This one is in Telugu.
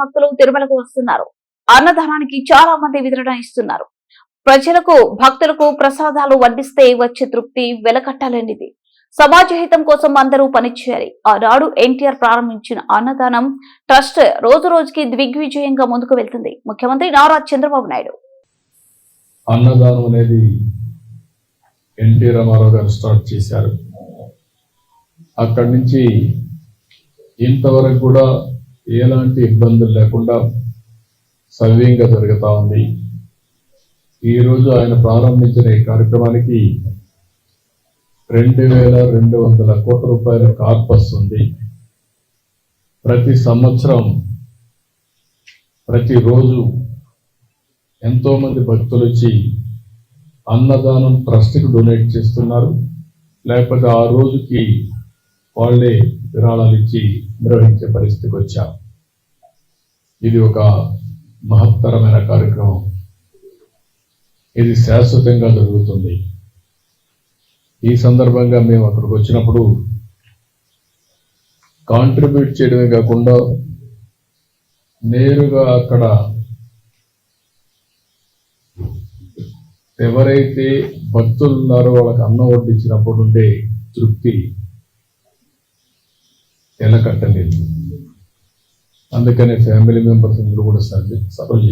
భక్తులు తిరుమలకు వస్తున్నారు. అన్నదానానికి చాలా మంది వితరణ ఇస్తున్నారు. ప్రజలకు భక్తులకు ప్రసాదాలు వడ్డిస్తే వచ్చే తృప్తి వెలకట్టాలనేది. సమాజ హితం కోసం అందరూ పనిచేయాలి. ఆనాడు ఎన్టీఆర్ ప్రారంభించిన అన్నదానం ట్రస్ట్ రోజు రోజుకి దిగ్విజయంగా ముందుకు వెళ్తుంది. ముఖ్యమంత్రి నారా చంద్రబాబు నాయుడు. అన్నదానం అనేది ఎన్టీ రామారావు గారు స్టార్ట్ చేశారు. అక్కడి నుంచి ఇంతవరకు కూడా ఎలాంటి ఇబ్బందులు లేకుండా సవ్యంగా జరుగుతూ ఉంది. ఈరోజు ఆయన ప్రారంభించిన ఈ కార్యక్రమానికి రెండు వేల రెండు వందల కోట్ల రూపాయల కార్పస్ ఉంది. ప్రతి సంవత్సరం ప్రతిరోజు ఎంతో మంది భక్తులు వచ్చి అన్నదానం ట్రస్ట్కి డొనేట్ చేస్తున్నారు. లేకపోతే ఆ రోజుకి వాళ్ళే విరాళాలు ఇచ్చి నిర్వహించే పరిస్థితికి వచ్చాం. ఇది ఒక మహత్తరమైన కార్యక్రమం. ఇది శాశ్వతంగా జరుగుతుంది. ఈ సందర్భంగా మేము అక్కడికి వచ్చినప్పుడు కాంట్రిబ్యూట్ చేయడమే కాకుండా నేరుగా అక్కడ ఎవరైతే భక్తులు ఉన్నారో వాళ్ళకి అన్నం వడ్డించినప్పుడు ఉండే తృప్తి ఎలా కట్టలేదు అందుకనే ఫ్యామిలీ మెంబర్స్ అందరూ కూడా సర్వే సర్వ్